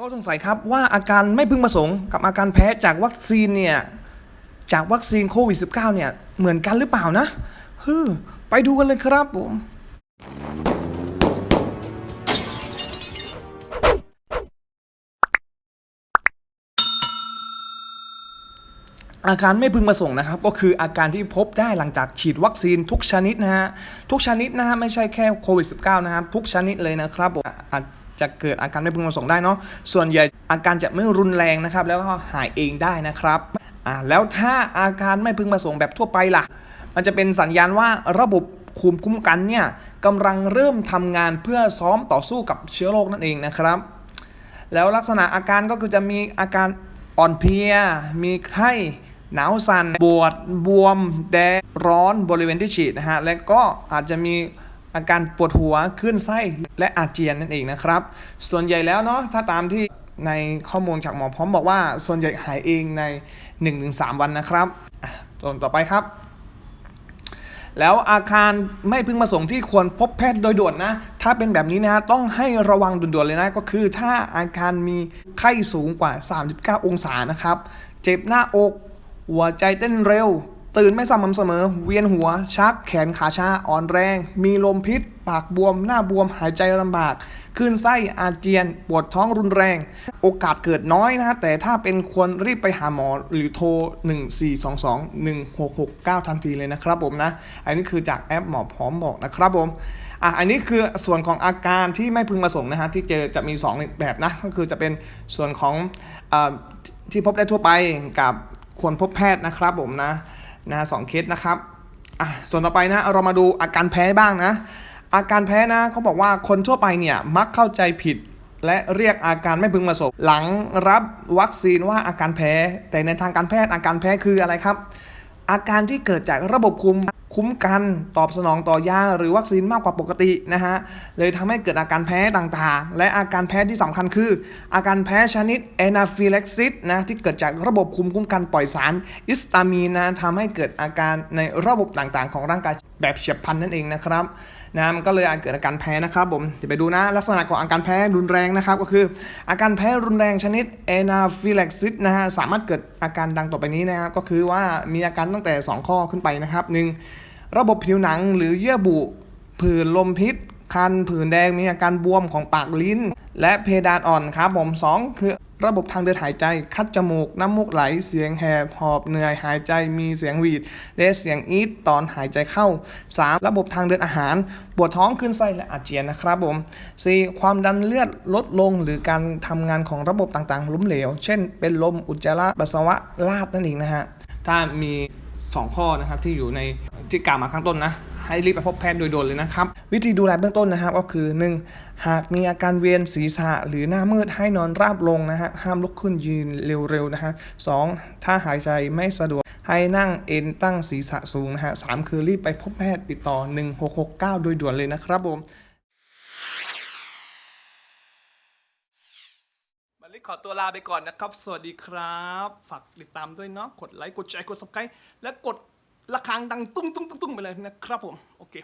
ก็สงสัยครับว่าอาการไม่พึงประสงค์กับอาการแพ้จากวัคซีนเนี่ยจากวัคซีนโควิด -19 เนี่ยเหมือนกันหรือเปล่านะฮึไปดูกันเลยครับผมอาการไม่พึงประสงค์นะครับ ก็คืออาการที่พบได้หลังจากฉีดวัคซีนทุกชนิดนะฮะทุกชนิดนะฮะไม่ใช่แค่โควิด -19 นะครับทุกชนิดเลยนะครับผม จะเกิดอาการไม่พึงประสงค์ได้เนาะส่วนใหญ่อาการจะไม่รุนแรงนะครับ แล้วก็หายเองได้นะครับอ่าแล้วถ้าอาการไม่พึงประสงค์แบบทั่วไปล่ะ มันจะเป็นสัญญาณว่าระบบภูมิคุ้มกันเนี่ยกำลังเริ่มทำงานเพื่อซ้อมต่อสู้กับเชื้อโรคนั่นเองนะครับ แล้วลักษณะอาการก็คือจะมีอาการอ่อนเพลีย มีไข้หนาวสัน่นปวดบวม แดงร้อนบริเวณที่ฉีดนะฮะ และก็อาจจะมี อาการปวดหัวคลื่นไส้และอาเจียนนั่นเองนะครับ ส่วนใหญ่แล้วเนาะถ้าตามที่ในข้อมูลจากหมอพร้อมบอกว่า ส่วนใหญ่หายเองใน 1-3 วันนะครับอะตัวต่อไปครับ แล้วอาการไม่พึงประสงค์ที่ควรพบแพทย์โดยด่วนนะ ถ้าเป็นแบบนี้นะฮะต้องให้ระวังด่วนๆเลยนะ ก็คือถ้าอาการมีไข้สูงกว่า 39 องศานะครับ เจ็บหน้าอก หัวใจเต้นเร็ว ตื่นไม่สม่ำเสมอ เวียนหัว ชัก แขนขาชาอ่อนแรง มีลมพิษ ปากบวม หน้าบวม หายใจลำบากคลื่นไส้อาเจียน ปวดท้องรุนแรง โอกาสเกิดน้อยนะฮะ แต่ถ้าเป็นควรรีบไปหาหมอหรือโทร 1422 1669 ทันทีเลยนะครับผมนะ อันนี้คือจากแอปหมอพร้อมบอกนะครับผมอะอันนี้คือส่วนของอาการที่ไม่พึงประสงค์นะฮะที่เจอจะมี 2 แบบนะ ก็คือจะเป็นส่วนของอที่พบได้ทั่วไปกับควรพบแพทย์นะครับผมนะ นะสองเคสนะครับอะส่วนต่อไปนะเรามาดูอาการแพ้บ้างนะ อาการแพ้นะเขาบอกว่าคนทั่วไปเนี่ยมักเข้าใจผิด และเรียกอาการไม่พึงประสงค์หลังรับวัคซีนว่าอาการแพ้ แต่ในทางการแพทย์อาการแพ้คืออะไรครับ อาการที่เกิดจากระบบคุม คุ้มกันตอบสนองต่อยาหรือวัคซีนมากกว่าปกตินะฮะเลยทำให้เกิดอาการแพ้ต่างๆ และอาการแพ้ที่สำคัญคือ อาการแพ้ชนิดแอนาฟิเล็กซิสนะที่เกิดจากระบบคุมคุ้มกันปล่อยสารอิสตามีนนะทำให้เกิดอาการในระบบต่างๆ ของร่างกาย แบบเฉียบพลันนั่นเองนะครับนะมันก็เลยอาจเกิดอาการแพ้นะครับผมเดี๋ยวไปดูนะ ลักษณะของอาการแพ้รุนแรงนะครับ ก็คืออาการแพ้รุนแรงชนิด anaphylaxis นะฮะสามารถเกิดอาการดังต่อไปนี้นะครับ ก็คือว่ามีอาการตั้งแต่ 2 ข้อขึ้นไปนะครับหนึ่งระบบผิวหนังหรือเยื่อบุผื่นลมพิษ คันผื่นแดงมีอาการบวมของปากลิ้น และเพดานอ่อนครับผม2คือระบบทางเดินหายใจ คัดจมูก น้ำมูกไหล เสียงแหบ หอบ เหนื่อย หายใจ มีเสียงหวีด และเสียงอีดตอนหายใจเข้า 3. ระบบทางเดินอาหาร ปวดท้อง ขึ้นไส้ และอาเจียนนะครับผม 4. ความดันเลือดลดลง หรือการทำงานของระบบต่างๆ ล้มเหลว เช่น เป็นลม อุจจาระปัสสาวะ ลาดนั่นเองนะฮะ ถ้ามี 2 ข้อนะครับที่อยู่ในที่กล่าวมาข้างต้นนะ ให้รีบไปพบแพทย์โดยด่วนเลยนะครับ วิธีดูแลเบื้องต้นนะครับก็คือ 1. หากมีอาการเวียนศีรษะหรือหน้ามืดให้นอนราบลงนะฮะห้ามลุกขึ้นยืนเร็วๆนะฮะสองถ้าหายใจไม่สะดวกให้นั่งเอ็นตั้งศีรษะสูงนะฮะสามคือรีบไปพบแพทย์ติดต่อ 1669 โดยด่วนเลยนะครับผมบัลลิขอตัวลาไปก่อนนะครับ สวัสดีครับ ฝากติดตามด้วยเนาะ กดไลค์ กดแชร์ กด subscribe และกด ระฆังดังตุ้งตุ้งตุ้งตุ้งไปเลยนะครับผม โอเค